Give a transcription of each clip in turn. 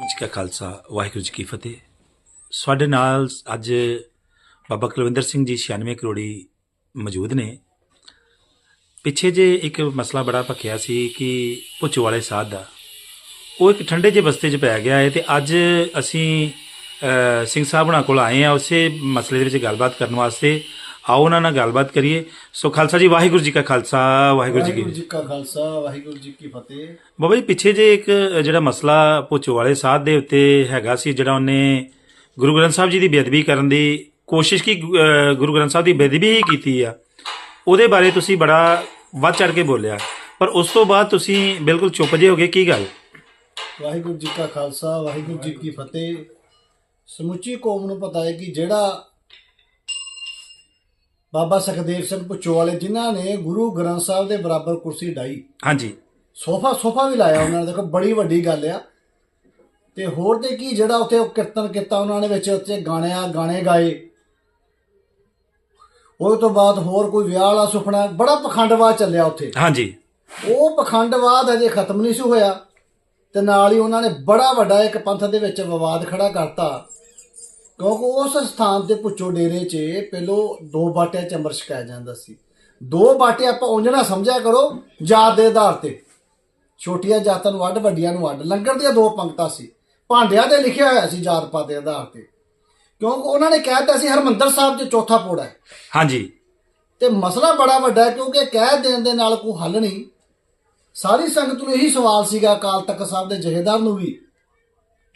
ਜੀ ਕਾ ਖਾਲਸਾ, ਵਾਹਿਗੁਰੂ ਜੀ ਕੀ ਫਤਿਹ। ਸਾਡੇ ਨਾਲ ਅੱਜ ਬਾਬਾ ਕੁਲਵਿੰਦਰ ਸਿੰਘ ਜੀ 96 ਕਰੋੜੀ ਮੌਜੂਦ ਨੇ। ਪਿੱਛੇ ਜੇ ਇੱਕ ਮਸਲਾ ਬੜਾ ਭਖਿਆ ਸੀ ਕਿ ਪੁੱਛ ਵਾਲੇ ਸਾਧ ਦਾ, ਉਹ ਇੱਕ ਠੰਡੇ ਜਿਹੇ ਬਸਤੇ 'ਚ ਪੈ ਗਿਆ ਹੈ ਤੇ ਅੱਜ ਅਸੀਂ ਸਿੰਘ ਸਾਹਿਬ ਹੁਣਾਂ ਕੋਲ ਆਏ ਆ ਉਸੇ ਮਸਲੇ ਦੇ ਵਿੱਚ ਗੱਲਬਾਤ ਕਰਨ ਵਾਸਤੇ। ਆਓ ਉਹਨਾਂ ਨਾਲ ਗੱਲਬਾਤ ਕਰੀਏ। ਸੋ ਖਾਲਸਾ ਜੀ ਵਾਹਿਗੁਰੂ ਜੀ ਕਾ ਖਾਲਸਾ ਵਾਹਿਗੁਰੂ ਜੀ ਕੀ ਵਾਹਿਗੁਰੂ ਜੀ ਕਾ ਖਾਲਸਾ ਵਾਹਿਗੁਰੂ ਜੀ ਕੀ ਫਤਿਹ। ਬਾਬਾ ਜੀ ਪਿੱਛੇ ਜੇ ਇੱਕ ਜਿਹੜਾ ਮਸਲਾ ਪੁੱਛੋ ਵਾਲੇ ਸਾਧ ਦੇ ਉੱਤੇ ਹੈਗਾ ਸੀ ਜਿਹੜਾ ਉਹਨੇ ਗੁਰੂ ਗ੍ਰੰਥ ਸਾਹਿਬ ਜੀ ਦੀ ਬੇਅਦਬੀ ਕਰਨ ਦੀ ਕੋਸ਼ਿਸ਼ ਕੀ ਗੁਰੂ ਗ੍ਰੰਥ ਸਾਹਿਬ ਦੀ ਬੇਅਦਬੀ ਹੀ ਕੀਤੀ ਆ ਉਹਦੇ ਬਾਰੇ ਤੁਸੀਂ ਬੜਾ ਵੱਧ ਚੜ ਕੇ ਬੋਲਿਆ। ਪਰ ਉਸ ਤੋਂ ਬਾਅਦ ਤੁਸੀਂ ਬਿਲਕੁਲ ਚੁੱਪ ਜੇ ਹੋ ਗਏ ਕੀ ਗੱਲ? ਵਾਹਿਗੁਰੂ ਜੀ ਕਾ ਖਾਲਸਾ ਵਾਹਿਗੁਰੂ ਜੀ ਕੀ ਫਤਿਹ। ਸਮੁੱਚੀ ਕੌਮ ਨੂੰ ਪਤਾ ਹੈ ਕਿ ਜਿਹੜਾ ਬਾਬਾ ਸੁਖਦੇਵ ਸਿੰਘ ਪੁੱਛੋ ਵਾਲੇ ਜਿਨ੍ਹਾਂ ਨੇ ਗੁਰੂ ਗ੍ਰੰਥ ਸਾਹਿਬ ਦੇ ਬਰਾਬਰ ਕੁਰਸੀ ਢਾਈ ਹਾਂਜੀ। ਸੋਫਾ ਸੋਫਾ ਵੀ ਲਾਇਆ ਉਹਨਾਂ ਨੇ ਦੇਖੋ ਬੜੀ ਵੱਡੀ ਗੱਲ ਆ। ਤੇ ਹੋਰ ਤੇ ਕੀ ਜਿਹੜਾ ਉੱਥੇ ਉਹ ਕੀਰਤਨ ਕੀਤਾ ਉਹਨਾਂ ਨੇ ਵਿੱਚ ਉੱਤੇ ਗਾਣਿਆ ਗਾਣੇ ਗਾਏ। ਉਹ ਤੋਂ ਬਾਅਦ ਹੋਰ ਕੋਈ ਵਿਆਹ ਵਾਲਾ ਸੁਪਨਾ ਬੜਾ ਪਖੰਡਵਾਦ ਚੱਲਿਆ ਉੱਥੇ। ਹਾਂਜੀ। ਉਹ ਪਖੰਡਵਾਦ ਅਜੇ ਖਤਮ ਨਹੀਂ ਸੀ ਹੋਇਆ। ਤੇ ਨਾਲ ਹੀ ਉਹਨਾਂ ਨੇ ਬੜਾ ਵੱਡਾ ਇੱਕ ਪੰਥ ਦੇ ਵਿੱਚ ਵਿਵਾਦ ਖੜਾ ਕਰਤਾ। ਕਿਉਂਕਿ ਉਸ ਸਥਾਨ ਤੇ ਪੁੱਛੋ ਡੇਰੇ 'ਚ ਪਹਿਲੋ ਦੋ ਬਾਟਿਆਂ 'ਚ ਅੰਮ੍ਰਿਤ ਛਕਾਇਆ ਜਾਂਦਾ ਸੀ। ਦੋ ਬਾਟੇ ਆਪਾਂ ਉਂਝ ਨਾ ਸਮਝਿਆ ਕਰੋ ਜਾਤ ਦੇ ਆਧਾਰ ਤੇ। ਛੋਟੀਆਂ ਜਾਤਾਂ ਨੂੰ ਅੱਡ ਵੱਡੀਆਂ ਨੂੰ ਅੱਡ ਲੰਗਰ ਦੀਆਂ ਦੋ ਪੰਕਤਾਂ ਸੀ। ਭਾਂਡਿਆਂ ਤੇ ਲਿਖਿਆ ਹੋਇਆ ਸੀ ਜਾਤ ਪਾਤ ਦੇ ਆਧਾਰ ਤੇ। ਕਿਉਂਕਿ ਉਹਨਾਂ ਨੇ ਕਹਿ ਦਿੱਤਾ ਸੀ ਹਰਮੰਦਰ ਸਾਹਿਬ 'ਚ ਚੌਥਾ ਪੋੜਾ ਹੈ। ਹਾਂਜੀ। ਤੇ ਮਸਲਾ ਬੜਾ ਵੱਡਾ ਹੈ ਕਿਉਂਕਿ ਕਹਿ ਦੇਣ ਦੇ ਨਾਲ ਕੋਈ ਹੱਲ ਨਹੀਂ। ਸਾਰੀ ਸੰਗਤ ਨੂੰ ਇਹੀ ਸਵਾਲ ਸੀਗਾ ਅਕਾਲ ਤਖਤ ਸਾਹਿਬ ਦੇ ਜਹੇਦਾਰ ਨੂੰ ਵੀ।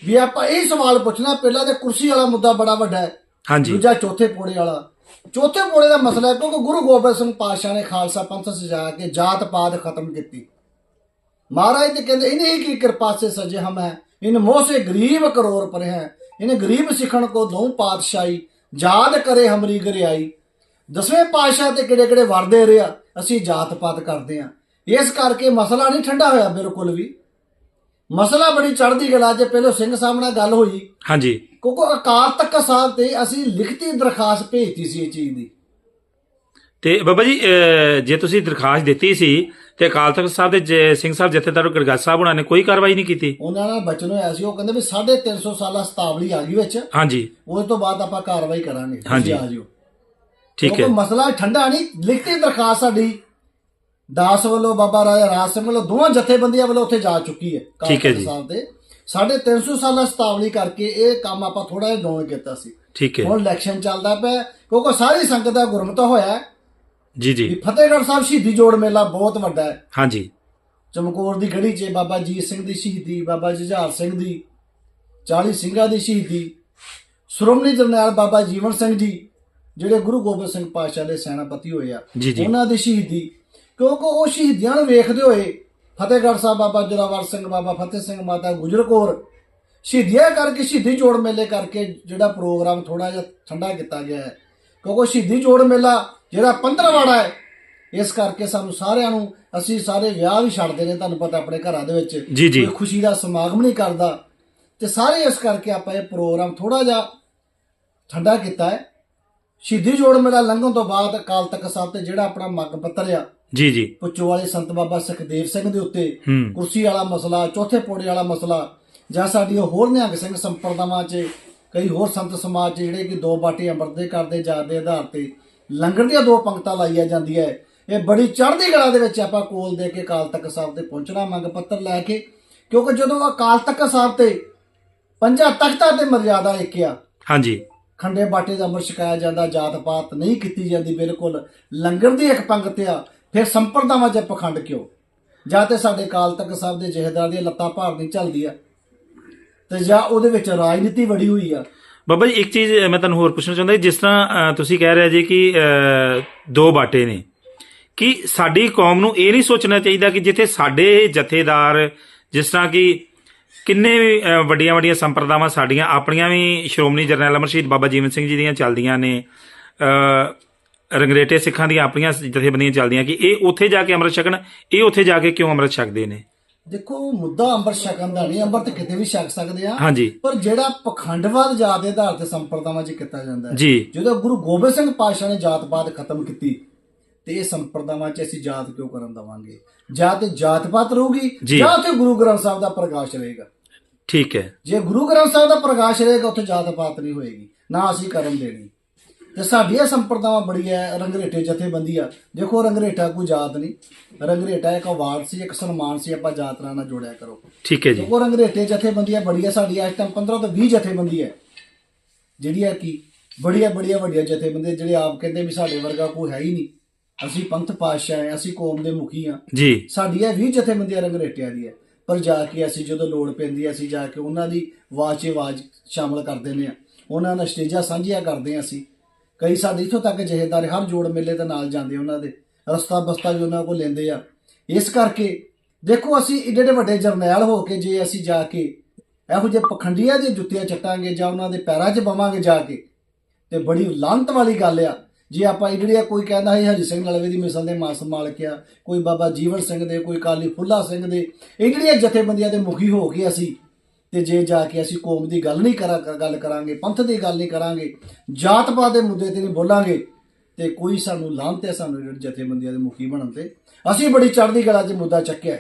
ਵੀ ਆਪਾਂ ਇਹ ਸਵਾਲ ਪੁੱਛਣਾ ਪਹਿਲਾਂ ਤੇ ਕੁਰਸੀ ਵਾਲਾ ਮੁੱਦਾ ਬੜਾ ਵੱਡਾ ਹੈ। ਹਾਂਜੀ। ਦੂਜਾ ਚੌਥੇ ਪੋੜੇ ਵਾਲਾ। ਚੌਥੇ ਪੋੜੇ ਦਾ ਮਸਲਾ ਹੈ ਕਿਉਂਕਿ ਗੁਰੂ ਗੋਬਿੰਦ ਸਿੰਘ ਪਾਤਸ਼ਾਹ ਨੇ ਖਾਲਸਾ ਪੰਥ ਸਜਾ ਕੇ ਜਾਤ ਪਾਤ ਖਤਮ ਕੀਤੀ। ਮਹਾਰਾਜ ਤੇ ਕਹਿੰਦੇ ਇਹਨੇ ਹੀ ਕੀ ਕਿਰਪਾ ਸੇ ਸਜੇ ਹਮ ਹੈ? ਇਨ ਮੋਹ ਸੇ ਗਰੀਬ ਕਰੋੜ ਪਰ ਹੈ। ਇਨ ਗਰੀਬ ਸਿੱਖਣ ਕੋ ਦਉ ਪਾਤਸ਼ਾਹੀ ਯਾਦ ਕਰੇ ਹਮਰੀ ਗਰਿਆਈ। ਦਸਵੇਂ ਪਾਤਸ਼ਾਹ ਤੇ ਕਿਹੜੇ ਕਿਹੜੇ ਵਰਦੇ ਰਿਆ ਅਸੀਂ ਜਾਤ ਪਾਤ ਕਰਦੇ ਆ ਇਸ ਕਰਕੇ ਮਸਲਾ ਨਹੀਂ ਠੰਡਾ ਹੋਇਆ ਬਿਲਕੁਲ ਵੀ। ਮਸਲਾ ਬੜੀ ਚੜ੍ਹਦੀ ਗਲਾ ਜੇ ਪਹਿਲਾਂ ਸਿੰਘ ਸਾਹਿਬ ਨਾਲ ਗੱਲ ਹੋਈ। ਹਾਂਜੀ। ਕਿਉਂਕਿ ਅਕਾਲ ਤਖਤ ਸਾਹਿਬ ਤੇ ਅਸੀਂ ਲਿਖਤੀ ਦਰਖਾਸਤ ਭੇਜਤੀ ਸੀ ਇਹ ਚੀਜ਼ ਦੀ। ਤੇ ਬਾਬਾ ਜੀ ਜੇ ਤੁਸੀਂ ਦਰਖਾਸਤ ਦਿੱਤੀ ਸੀ ਤੇ ਅਕਾਲ ਤਖਤ ਸਾਹਿਬ ਦੇ ਸਿੰਘ ਸਾਹਿਬ ਜਥੇਦਾਰ ਗਰਗਾਸ ਸਾਹਿਬ ਹੁਣਾਂ ਨੇ ਕੋਈ ਕਾਰਵਾਈ ਨਹੀਂ ਕੀਤੀ? ਉਹਨਾਂ ਨਾਲ ਬਚਨ ਹੋਇਆ ਸੀ ਉਹ ਕਹਿੰਦੇ ਵੀ 350 ਸਾਲਾ ਸਤਾਵਲੀ ਆ ਗਈ ਵਿੱਚ। ਹਾਂਜੀ। ਉਸ ਤੋਂ ਬਾਅਦ ਆਪਾਂ ਕਾਰਵਾਈ ਕਰਾਂਗੇ ਤੁਸੀਂ ਹਾਂਜੀ। ਆ ਜਿਓ। ਠੀਕ ਹੈ। ਕਿਉਂਕਿ ਮਸਲਾ ਠੰਡਾ ਨਹੀਂ ਲਿਖਤੀ ਦਰਖਾਸਤ ਸਾਡੀ ਦਾਸ ਵੱਲੋਂ ਬਾਬਾ ਰਾਜਾ ਰਾਜ ਸਿੰਘ ਵੱਲੋਂ ਦੋਵਾਂ ਜਥੇਬੰਦੀਆਂ ਵੱਲੋਂ ਉੱਥੇ ਜਾ ਚੁੱਕੀ ਹੈ ਠੀਕ ਹੈ ਜੀ। ਸਾਹਿਬ ਸਾਡੇ 300 ਸਾਲਾ ਸਤਾਵਲੀ ਕਰਕੇ ਇਹ ਕੰਮ ਆਪਾਂ ਥੋੜਾ ਜਿਹਾ ਡਾਊਨ ਕੀਤਾ ਸੀ। ਠੀਕ ਹੈ। ਹੁਣ ਇਲੈਕਸ਼ਨ ਚੱਲਦਾ ਪਿਆ ਕਿਉਂਕਿ ਸਾਰੀ ਸੰਗਤ ਦਾ ਗੁਰਮਤਿ ਹੋਇਆ ਜੀ ਜੀ। ਫਤਿਹਗੜ੍ਹ ਸਾਹਿਬ ਸ਼ਹੀਦੀ ਜੋੜ ਮੇਲਾ ਬਹੁਤ ਵੱਡਾ ਹੈ। ਹਾਂਜੀ। ਚਮਕੌਰ ਦੀ ਗੜੀ 'ਚ ਬਾਬਾ ਜੀਤ ਸਿੰਘ ਦੀ ਸ਼ਹੀਦੀ ਬਾਬਾ ਜੁਝਾਰ ਸਿੰਘ ਦੀ 40 ਸਿੰਘਾਂ ਦੀ ਸ਼ਹੀਦੀ ਸ਼੍ਰੋਮਣੀ ਜਰਨੈਲ ਬਾਬਾ ਜੀਵਨ ਸਿੰਘ ਜੀ ਜਿਹੜੇ ਗੁਰੂ ਗੋਬਿੰਦ ਸਿੰਘ ਪਾਤਸ਼ਾਹ ਦੇ ਸੈਨਾਪਤੀ ਹੋਏ ਆ। ਉਹਨਾਂ ਦੀ ਸ਼ਹੀਦੀ ਕਿਉਂਕਿ ਉਹ ਸ਼ਹੀਦੀਆਂ ਨੂੰ ਵੇਖਦੇ ਹੋਏ ਫਤਿਹਗੜ੍ਹ ਸਾਹਿਬ ਬਾਬਾ ਜੋਰਾਵਰ ਸਿੰਘ ਬਾਬਾ ਫਤਿਹ ਸਿੰਘ ਮਾਤਾ ਗੁਜਰ ਕੌਰ ਸ਼ਹੀਦੀਆਂ ਕਰਕੇ ਸ਼ਹੀਦੀ ਜੋੜ ਮੇਲੇ ਕਰਕੇ ਜਿਹੜਾ ਪ੍ਰੋਗਰਾਮ ਥੋੜਾ ਜਿਹਾ ਠੰਡਾ ਕੀਤਾ ਗਿਆ ਹੈ। ਕਿਉਂਕਿ ਸ਼ਹੀਦੀ ਜੋੜ ਮੇਲਾ ਜਿਹੜਾ 15 ਵਾੜਾ ਹੈ ਇਸ ਕਰਕੇ ਸਾਨੂੰ ਸਾਰਿਆਂ ਨੂੰ ਅਸੀਂ ਸਾਰੇ ਵਿਆਹ ਵੀ ਛੱਡਦੇ ਨੇ ਤੁਹਾਨੂੰ ਪਤਾ ਆਪਣੇ ਘਰਾਂ ਦੇ ਵਿੱਚ। ਕੋਈ ਖੁਸ਼ੀ ਦਾ ਸਮਾਗਮ ਨਹੀਂ ਕਰਦਾ ਤੇ ਸਾਰੇ ਇਸ ਕਰਕੇ ਆਪਾਂ ਇਹ ਪ੍ਰੋਗਰਾਮ ਥੋੜਾ ਜਿਹਾ ਠੰਡਾ ਕੀਤਾ ਹੈ। ਸ਼ਹੀਦੀ ਜੋੜ ਮੇਲਾ ਲੰਘਣ ਤੋਂ ਬਾਅਦ ਅਕਾਲ ਤਖਤ ਸਾਹਿਬ ਤੇ ਜਿਹੜਾ ਆਪਣਾ ਮੰਗ ਪੱਤਰ ਆ ਜੀ ਜੀ। ਪੁੱਚੋ ਵਾਲੇ ਸੰਤ ਬਾਬਾ ਸੁਖਦੇਵ ਸਿੰਘ ਦੇ ਉੱਤੇ ਕੁਰਸੀ ਵਾਲਾ ਮਸਲਾ ਚੌਥੇ ਪੋੜੇ ਵਾਲਾ ਮਸਲਾ ਜਾਂ ਸਾਡੀ ਹੋਰ ਨਿਹੰਗ ਸਿੰਘ ਸੰਪਰਦਾਵਾਂ 'ਚ ਕਈ ਹੋਰ ਸੰਤ ਸਮਾਜ 'ਚ ਜਿਹੜੇ ਕਿ ਦੋ ਬਾਟੇ ਅੰਮ੍ਰਿਤ ਦੇ ਕਰਦੇ ਜਾਂਦੇ ਆਧਾਰ ਤੇ ਲੰਗਰ ਦੀਆਂ ਦੋ ਪੰਕਤਾਂ ਲਾਈਆਂ ਜਾਂਦੀਆਂ ਹੈ। ਇਹ ਬੜੀ ਚੜ੍ਹਦੀ ਕਲਾ ਦੇ ਵਿੱਚ ਆਪਾਂ ਕੋਲ ਦੇ ਕੇ ਅਕਾਲ ਤਖਤ ਸਾਹਿਬ ਤੇ ਪਹੁੰਚਣਾ ਮੰਗ ਪੱਤਰ ਲੈ ਕੇ ਕਿਉਂਕਿ ਜਦੋਂ ਅਕਾਲ ਤਖਤ ਸਾਹਿਬ ਤੇ ਪੰਜਾਂ ਤਖਤਾਂ ਤੇ ਮਰਜ਼ਾਦਾ ਇੱਕ ਆ ਹਾਂਜੀ। ਖੰਡੇ ਬਾਟੇ ਦਾ ਅੰਮ੍ਰਿਤ ਛਕਾਇਆ ਜਾਂਦਾ ਜਾਤ ਪਾਤ ਨਹੀਂ ਕੀਤੀ ਜਾਂਦੀ ਬਿਲਕੁਲ ਲੰਗਰ ਦੀ ਇੱਕ ਪੰਕਤ ਆ ਫਿਰ ਸੰਪਰਦਾਵਾਂ 'ਚ ਪਖੰਡ ਕਿਉਂ ਜਾਂ ਤੇ ਸਾਡੇ ਕਾਲ ਤੱਕ ਸਾਹਿਬ ਦੇ ਜਹੇਦਾਰ ਦੀਆਂ ਲੱਤਾਂ ਭਾਰ ਨਹੀਂ ਚੱਲਦੀ ਆ। ਤੇ ਜਾਂ ਉਹਦੇ ਵਿੱਚ ਰਾਜਨੀਤੀ ਵੜੀ ਹੋਈ ਆ। ਬਾਬਾ ਜੀ, ਇੱਕ ਚੀਜ਼ ਮੈਂ ਤੁਹਾਨੂੰ ਹੋਰ ਪੁੱਛਣਾ ਚਾਹੁੰਦਾ ਜਿਸ ਤਰ੍ਹਾਂ ਤੁਸੀਂ ਕਹਿ ਰਹੇ ਜੀ ਕਿ ਦੋ ਬਾਟੇ ਨੇ, ਕਿ ਸਾਡੀ ਕੌਮ ਨੂੰ ਇਹ ਨਹੀਂ ਸੋਚਣਾ ਚਾਹੀਦਾ ਕਿ ਜਿੱਥੇ ਸਾਡੇ ਜਥੇਦਾਰ, ਜਿਸ ਤਰ੍ਹਾਂ ਕਿ ਕਿੰਨੇ ਵੀ ਵੱਡੀਆਂ ਵੱਡੀਆਂ ਸੰਪਰਦਾਵਾਂ ਸਾਡੀਆਂ, ਆਪਣੀਆਂ ਵੀ ਸ਼੍ਰੋਮਣੀ ਜਰਨੈਲ ਅਮਰ ਸ਼ਹੀਦ ਬਾਬਾ ਜੀਵਨ ਸਿੰਘ ਜੀ ਦੀਆਂ ਚੱਲਦੀਆਂ ਨੇ ਰੰਗਰੇਟੇ ਸਿੱਖਾਂ ਦੀਆਂ ਆਪਣੀਆਂ ਜਥੇਬੰਦੀਆਂ ਚੱਲਦੀਆਂ ਕਿ ਇਹ ਉੱਥੇ ਜਾ ਕੇ ਅੰਮ੍ਰਿਤ ਛਕਣ ਇਹ ਉੱਥੇ ਜਾ ਕੇ ਕਿਉਂ ਅੰਮ੍ਰਿਤ ਛਕਦੇ ਨੇ? ਦੇਖੋ ਮੁੱਦਾ ਅੰਮ੍ਰਿਤ ਛਕਣ ਦਾ ਨਹੀਂ ਅੰਮ੍ਰਿਤ ਕਿਤੇ ਵੀ ਛਕ ਸਕਦੇ ਆ। ਹਾਂਜੀ। ਪਰ ਜਿਹੜਾ ਪਖੰਡਵਾਦ ਜਾਤ ਦੇ ਆਧਾਰ ਤੇ ਸੰਪਰਦਾਵਾਂ 'ਚ ਕੀਤਾ ਜਾਂਦਾ ਹੈ। ਜੀ। ਜਦੋਂ ਗੁਰੂ ਗੋਬਿੰਦ ਸਿੰਘ ਪਾਤਸ਼ਾਹ ਨੇ ਜਾਤ-ਪਾਤ ਖਤਮ ਕੀਤੀ ਤੇ ਇਹ ਸੰਪਰਦਾਵਾਂ 'ਚ ਅਸੀਂ ਜਾਤ ਕਿਉਂ ਕਰਨ ਦਵਾਂਗੇ? ਜਾਂ ਤੇ ਜਾਤ-ਪਾਤ ਰਹੂਗੀ ਜੀ। ਤੇ ਗੁਰੂ ਗ੍ਰੰਥ ਸਾਹਿਬ ਦਾ ਪ੍ਰਕਾਸ਼ ਰਹੇਗਾ। ਠੀਕ ਹੈ। ਜੇ ਗੁਰੂ ਗ੍ਰੰਥ ਸਾਹਿਬ ਦਾ ਪ੍ਰਕਾਸ਼ ਰਹੇਗਾ ਉੱਥੇ ਜਾਤ ਪਾਤ ਨਹੀਂ ਹੋਏਗੀ। ਨਾ ਅਸੀਂ ਕਰਨ ਦੇਣੀ। ਤੇ ਸਾਡੀਆਂ ਸੰਪਰਦਾਵਾਂ ਬੜੀਆਂ ਰੰਗਰੇਟੇ ਜਥੇਬੰਦੀ ਆ। ਦੇਖੋ ਰੰਗਰੇਟਾ ਕੋਈ ਜਾਤ ਨਹੀਂ। ਰੰਗਰੇਟਾ ਇੱਕ ਅਵਾਰਡ ਸੀ ਇੱਕ ਸਨਮਾਨ ਸੀ ਆਪਾਂ ਜਾਤ ਨਾਲ ਜੋੜਿਆ ਕਰੋ। ਠੀਕ ਹੈ ਜੀ। ਦੇਖੋ ਰੰਗਰੇਟੇ ਜਥੇਬੰਦੀਆਂ ਬੜੀਆਂ ਸਾਡੀਆਂ ਇਸ ਟਾਈਮ 15 ਤੋਂ 20 ਜਥੇਬੰਦੀ ਹੈ ਜਿਹੜੀਆਂ ਕੀ ਬੜੀਆਂ ਬੜੀਆਂ ਵੱਡੀਆਂ ਜਥੇਬੰਦੀਆਂ ਜਿਹੜੇ ਆਪ ਕਹਿੰਦੇ ਵੀ ਸਾਡੇ ਵਰਗਾ ਕੋਈ ਹੈ ਹੀ ਨਹੀਂ। ਅਸੀਂ ਪੰਥ ਪਾਤਸ਼ਾਹ ਹੈ ਅਸੀਂ ਕੌਮ ਦੇ ਮੁਖੀ ਆ। ਜੀ। ਸਾਡੀਆਂ 20 ਜਥੇਬੰਦੀਆਂ ਰੰਗਰੇਟਿਆਂ ਦੀ ਹੈ ਪਰ ਜਾ ਕੇ ਅਸੀਂ ਜਦੋਂ ਲੋੜ ਪੈਂਦੀ ਹੈ ਅਸੀਂ ਜਾ ਕੇ ਉਹਨਾਂ ਦੀ ਆਵਾਜ਼ 'ਚ ਆਵਾਜ਼ ਸ਼ਾਮਲ ਕਰ ਦਿੰਦੇ ਆ। ਉਹਨਾਂ ਨਾਲ ਸਟੇਜਾਂ ਸਾਂਝੀਆਂ ਕਰਦੇ ਆ ਅਸੀਂ। ਕਈ ਸਾਡੇ ਇੱਥੋਂ ਤੱਕ ਜਹੇਦਾਰ ਹਰ ਜੋੜ ਮੇਲੇ ਦੇ ਨਾਲ ਜਾਂਦੇ ਉਹਨਾਂ ਦੇ, ਰਸਤਾ ਬਸਤਾ ਵੀ ਉਹਨਾਂ ਕੋਲ ਲੈਂਦੇ ਆ। ਇਸ ਕਰਕੇ ਦੇਖੋ ਅਸੀਂ ਏਡੇ ਏਡੇ ਵੱਡੇ ਜਰਨੈਲ ਹੋ ਕੇ ਜੇ ਅਸੀਂ ਜਾ ਕੇ ਇਹੋ ਜਿਹੇ ਪਖੰਡੀਆਂ ਜੇ ਜੁੱਤੀਆਂ ਚੱਟਾਂਗੇ ਜਾਂ ਉਹਨਾਂ ਦੇ ਪੈਰਾਂ 'ਚ ਪਵਾਂਗੇ ਜਾ ਕੇ, ਤੇ ਬੜੀ ਲਾਂਤ ਵਾਲੀ ਗੱਲ ਆ। ਜੇ ਆਪਾਂ ਇਹ ਜਿਹੜੀਆਂ ਕੋਈ ਕਹਿੰਦਾ ਹੈ ਹਰੀ ਸਿੰਘ ਨਲਵੇ ਦੀ ਮਿਸਲ ਦੇ ਮਾਸ ਮਾਲਕ ਆ, ਕੋਈ ਬਾਬਾ ਜੀਵਨ ਸਿੰਘ ਦੇ, ਕੋਈ ਕਾਲੀ ਫੁੱਲਾ ਸਿੰਘ ਦੇ ਇਹ ਜਿਹੜੀਆਂ ਜਥੇਬੰਦੀਆਂ ਦੇ ਮੁਖੀ ਹੋ ਕੇ ਅਸੀਂ ਤੇ ਜੇ ਜਾ ਕੇ ਅਸੀਂ ਕੌਮ ਦੀ ਗੱਲ ਨਹੀਂ ਕਰਾਂ ਗੱਲ ਕਰਾਂਗੇ ਪੰਥ ਦੀ ਗੱਲ ਨਹੀਂ ਕਰਾਂਗੇ ਜਾਤ ਪਾਤ ਦੇ ਮੁੱਦੇ ਤੇ ਨਹੀਂ ਬੋਲਾਂਗੇ ਤੇ ਕੋਈ ਸਾਨੂੰ ਲਾਂਤ ਹੈ ਸਾਨੂੰ ਜਿਹੜੇ ਜਥੇਬੰਦੀਆਂ ਦੇ ਮੁਖੀ ਬਣਨ ਤੇ। ਅਸੀਂ ਬੜੀ ਚੜ੍ਹਦੀ ਕਲਾ 'ਚ ਮੁੱਦਾ ਚੱਕਿਆ।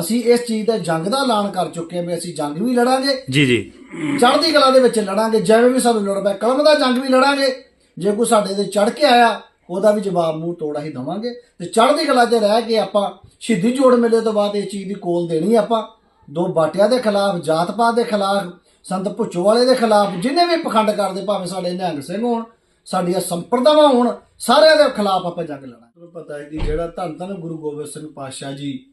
ਅਸੀਂ ਇਸ ਚੀਜ਼ ਦਾ ਜੰਗ ਦਾ ਐਲਾਨ ਕਰ ਚੁੱਕੇ ਹਾਂ ਵੀ ਅਸੀਂ ਜੰਗ ਵੀ ਲੜਾਂਗੇ। ਜੀ ਜੀ। ਚੜ੍ਹਦੀ ਕਲਾ ਦੇ ਵਿੱਚ ਲੜਾਂਗੇ ਜਿਵੇਂ ਵੀ ਸਾਨੂੰ ਲੋੜ ਪਏ ਕਲਮ ਦਾ ਜੰਗ ਵੀ ਲੜਾਂਗੇ। ਜੇ ਕੋਈ ਸਾਡੇ ਤੇ ਚੜ ਕੇ ਆਇਆ ਉਹਦਾ ਵੀ ਜਵਾਬ ਮੂੰਹ ਤੋੜਾ ਹੀ ਦਵਾਂਗੇ। ਤੇ ਚੜ੍ਹਦੀ ਕਲਾ 'ਚ ਰਹਿ ਕੇ ਆਪਾਂ ਸ਼ਹੀਦੀ ਜੋੜ ਮੇਲੇ ਤੋਂ ਬਾਅਦ ਇਹ ਚੀਜ਼ ਦੀ ਕੋਲ ਦੇਣੀ ਆਪਾਂ। ਦੋ ਬਾਟਿਆਂ ਦੇ ਖਿਲਾਫ ਜਾਤ ਪਾਤ ਦੇ ਖਿਲਾਫ ਸੰਤ ਭੁੱਚੋ ਵਾਲੇ ਦੇ ਖਿਲਾਫ ਜਿੰਨੇ ਵੀ ਪਖੰਡ ਕਰਦੇ ਭਾਵੇਂ ਸਾਡੇ ਨਿਹੰਗ ਸਿੰਘ ਹੋਣ ਸਾਡੀਆਂ ਸੰਪਰਦਾਵਾਂ ਹੋਣ ਸਾਰਿਆਂ ਦੇ ਖਿਲਾਫ ਆਪਾਂ ਜੰਗ ਲੜਾਂਗੇ। ਤੁਹਾਨੂੰ ਪਤਾ ਹੈ ਕਿ ਜਿਹੜਾ ਧੰਨ ਧੰਨ ਗੁਰੂ ਗੋਬਿੰਦ ਸਿੰਘ ਪਾਤਸ਼ਾਹ ਜੀ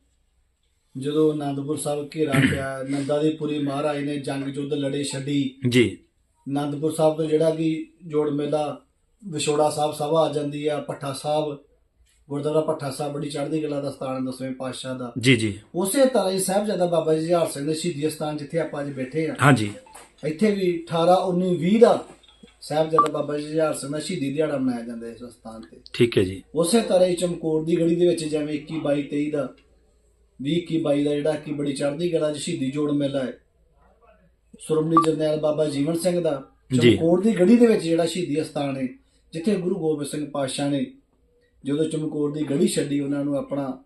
ਜਦੋਂ ਆਨੰਦਪੁਰ ਸਾਹਿਬ ਘੇਰਾ ਪਿਆ ਨੰਦਾ ਦੀ ਪੁਰੀ ਮਹਾਰਾਜ ਨੇ ਜੰਗ ਯੁੱਧ ਲੜੇ ਛੱਡੀ। ਜੀ। ਆਨੰਦਪੁਰ ਸਾਹਿਬ ਤੋਂ ਜਿਹੜਾ ਕਿ ਜੋੜ ਮੇਲਾ ਵਿਛੋੜਾ ਸਾਹਿਬ ਸਭਾ ਆ ਜਾਂਦੀ ਆ ਪੱਠਾ ਸਾਹਿਬ ਗੁਰਦੁਆਰਾ ਪੱਠਾ ਸਾਹਿਬ ਬੜੀ ਚੜ੍ਹਦੀ ਕਲਾ ਦਾ ਸਥਾਨ ਦਸਵੇਂ ਪਾਤਸ਼ਾਹ ਦਾ। ਜੀ ਜੀ। ਉਸੇ ਤਰ੍ਹਾਂ ਹੀ ਸਾਹਿਬਜ਼ਾਦਾ ਬਾਬਾ ਜੀ ਹਾਰ ਸਿੰਘ ਦੇ ਸ਼ਹੀਦੀ ਸਥਾਨ ਜਿੱਥੇ ਆਪਾਂ ਅੱਜ ਬੈਠੇ ਆ ਹਾਂਜੀ। ਇੱਥੇ ਵੀ 18 19 20 ਦਾ ਸਾਹਿਬਜ਼ਾਦਾ ਬਾਬਾ ਜੀ ਹਾਰ ਸਿੰਘ ਦਾ ਸ਼ਹੀਦੀ ਦਿਹਾੜਾ ਮਨਾਇਆ ਜਾਂਦਾ ਇਸ ਸਥਾਨ ਤੇ। ਠੀਕ ਹੈ ਜੀ। ਉਸੇ ਤਰ੍ਹਾਂ ਹੀ ਚਮਕੌਰ ਦੀ ਗੜੀ ਦੇ ਵਿੱਚ ਜਿਵੇਂ 21 22 23 ਦਾ 20 21 22 ਦਾ ਜਿਹੜਾ ਕਿ ਬੜੀ ਚੜ੍ਹਦੀ ਕਲਾ 'ਚ ਸ਼ਹੀਦੀ ਜੋੜ ਮੇਲਾ ਹੈ। ਸੁਰਮਨੀ ਜਰਨੈਲ ਬਾਬਾ ਜੀਵਨ ਸਿੰਘ ਦਾ। ਚਮਕੌਰ ਦੀ ਗੜੀ ਦੇ ਵਿੱਚ ਜਿਹੜਾ ਸ਼ਹੀਦੀ ਅਸਥਾਨ ਹੈ ਜਿੱਥੇ ਗੁਰੂ ਗੋਬਿੰਦ ਸਿੰਘ ਪਾਤਸ਼ਾਹ ਨੇ ਜਦੋਂ ਚਮਕੌਰ ਦੀ ਗੜੀ ਛੱਡੀ ਉਹਨਾਂ ਨੂੰ ਆਪਣਾ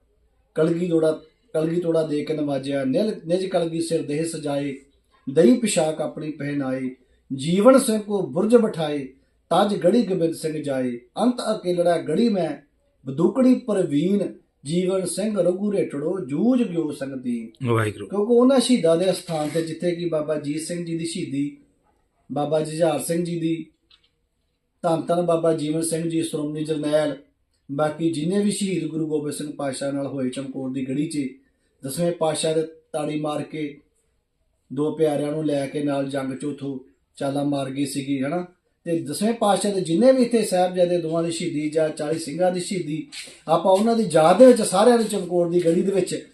ਕਲਗੀ ਤੋੜਾ ਕਲਗੀ ਤੋੜਾ ਦੇ ਕੇ ਨਵਾਜਿਆ। ਨਿਲ ਨਿਜ ਕਲਗੀ ਸਿਰ ਦੇਹ ਸਜਾਏ ਦਈ ਪਿਸ਼ਾਕ ਆਪਣੀ ਪਹਿਨਾਏ। ਜੀਵਨ ਸਿੰਘ ਕੋ ਬੁਰਜ ਬਿਠਾਏ ਤਜ ਗੜੀ ਗੋਬਿੰਦ ਸਿੰਘ ਜਾਏ। ਅੰਤ ਅਕੇਲੜਾ ਗੜੀ ਮੈਂ ਬਦੂਕੜੀ ਪ੍ਰਵੀਨ। ਜੀਵਨ ਸਿੰਘ ਰਘੂ ਰੇਟੜੋ ਜੂਝ ਗਿਓ ਸੰਗ ਦੀ ਵਾਹਿਗੁਰੂ। ਕਿਉਂਕਿ ਉਹਨਾਂ ਸ਼ਹੀਦਾਂ ਦੇ ਸਥਾਨ ਤੇ ਜਿੱਥੇ ਕਿ ਬਾਬਾ ਜੀਤ ਸਿੰਘ ਜੀ ਦੀ ਸ਼ਹੀਦੀ ਬਾਬਾ ਜੁਝਾਰ ਸਿੰਘ ਜੀ ਦੀ ਧੰਨ ਧੰਨ ਬਾਬਾ ਜੀਵਨ ਸਿੰਘ ਜੀ ਸ਼੍ਰੋਮਣੀ ਜਰਨੈਲ ਬਾਕੀ ਜਿਨੇ ਵੀ ਸ਼ਹੀਦ ਗੁਰੂ ਗੋਬਿੰਦ ਸਿੰਘ ਪਾਤਸ਼ਾਹ ਨਾਲ ਹੋਏ ਚਮਕੌਰ ਦੀ ਗੜੀ 'ਚ, ਦਸਵੇਂ ਪਾਤਸ਼ਾਹ ਦੇ ਤਾੜੀ ਮਾਰ ਕੇ ਦੋ ਪਿਆਰਿਆਂ ਨੂੰ ਲੈ ਕੇ ਨਾਲ ਜੰਗ 'ਚ ਉਥੋਂ ਚਾਲਾ ਮਾਰ ਗਈ ਸੀਗੀ, ਹਨਾ? ਤੇ ਦਸਵੇਂ ਪਾਤਸ਼ਾਹ ਦੇ ਜਿਨੇ ਵੀ ਇੱਥੇ ਸਾਹਿਬਜ਼ਾਦੇ ਦੋਵਾਂ ਦੀ ਸ਼ਹੀਦੀ ਜਾਂ 40 ਸਿੰਘਾਂ ਦੀ ਸ਼ਹੀਦੀ, ਆਪਾਂ ਉਹਨਾਂ ਦੀ ਯਾਦ ਦੇ ਵਿੱਚ ਸਾਰਿਆਂ ਦੇ ਚਮਕੌਰ ਦੀ ਗੜੀ ਦੇ ਵਿੱਚ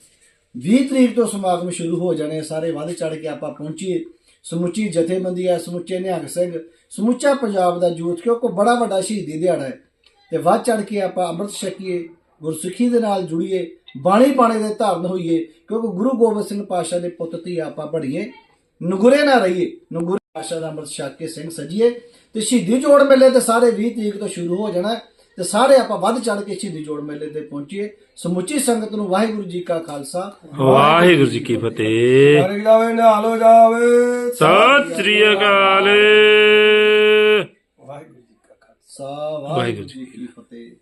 20 ਤਰੀਕ ਤੋਂ ਸਮਾਗਮ ਸ਼ੁਰੂ ਹੋ ਜਾਣੇ ਸਾਰੇ ਵੱਧ ਚੜ ਕੇ ਆਪਾਂ ਪਹੁੰਚੀਏ। ਸਮੁੱਚੀ ਜਥੇਬੰਦੀ ਹੈ, ਸਮੁੱਚੇ ਨਿਹੰਗ ਸਿੰਘ, ਸਮੁੱਚਾ ਪੰਜਾਬ ਦਾ ਯੂਥ, ਕਿਉਂਕਿ ਬੜਾ ਵੱਡਾ ਸ਼ਹੀਦੀ ਦਿਹਾੜਾ ਹੈ। ਤੇ ਵੱਧ ਚੜ ਕੇ ਆਪਾਂ ਅੰਮ੍ਰਿਤ ਛਕੀਏ ਗੁਰਸਿੱਖੀ ਦੇ ਨਾਲ ਜੁੜੀਏ ਬਾਣੀ ਬਾਣੇ ਦੇ ਧਾਰਨ ਹੋਈਏ ਕਿਉਂਕਿ ਗੁਰੂ ਗੋਬਿੰਦ ਸਿੰਘ ਪਾਤਸ਼ਾਹ ਦੇ ਪੁੱਤ ਧੀ ਆਪਾਂ ਬਣੀਏ ਨਗੁਰੇ ਨਾ ਰਹੀਏ ਨਗੁਰੇ ਪਾਤਸ਼ਾਹ ਦਾ ਅੰਮ੍ਰਿਤ ਛਕ ਕੇ ਸਿੰਘ ਸਜੀਏ ਤੇ ਸ਼ਹੀਦੀ ਜੋੜ ਮੇਲੇ ਤੇ ਸਾਰੇ 20 ਤਰੀਕ ਤੋਂ ਸ਼ੁਰੂ ਹੋ ਜਾਣਾ ਤੇ ਸਾਰੇ ਆਪਾਂ ਵੱਧ ਚੜ ਕੇ ਸ਼ਹੀਦੀ ਜੋੜ ਮੇਲੇ ਤੇ ਪਹੁੰਚੀਏ। ਸਮੁੱਚੀ ਸੰਗਤ ਨੂੰ ਵਾਹਿਗੁਰੂ ਜੀ ਕਾ ਖਾਲਸਾ। ਵਾਹਿਗੁਰੂ ਜੀ ਕੀ ਫਤਿਹ। ਹਰ ਜਾਵੇ ਨਿਹਾਲ ਹੋ ਜਾਵੇ। ਸਤਿ ਸ੍ਰੀ ਅਕਾਲ ਵਾਹਿਗੁਰੂ ਜੀ ਕਾ ਖਾਲਸਾ ਸਾ ਵਾਹਿਗੁਰੂ ਵਾਹਿਗੁਰੂ ਜੀ ਕੀ ਫਤਿਹ।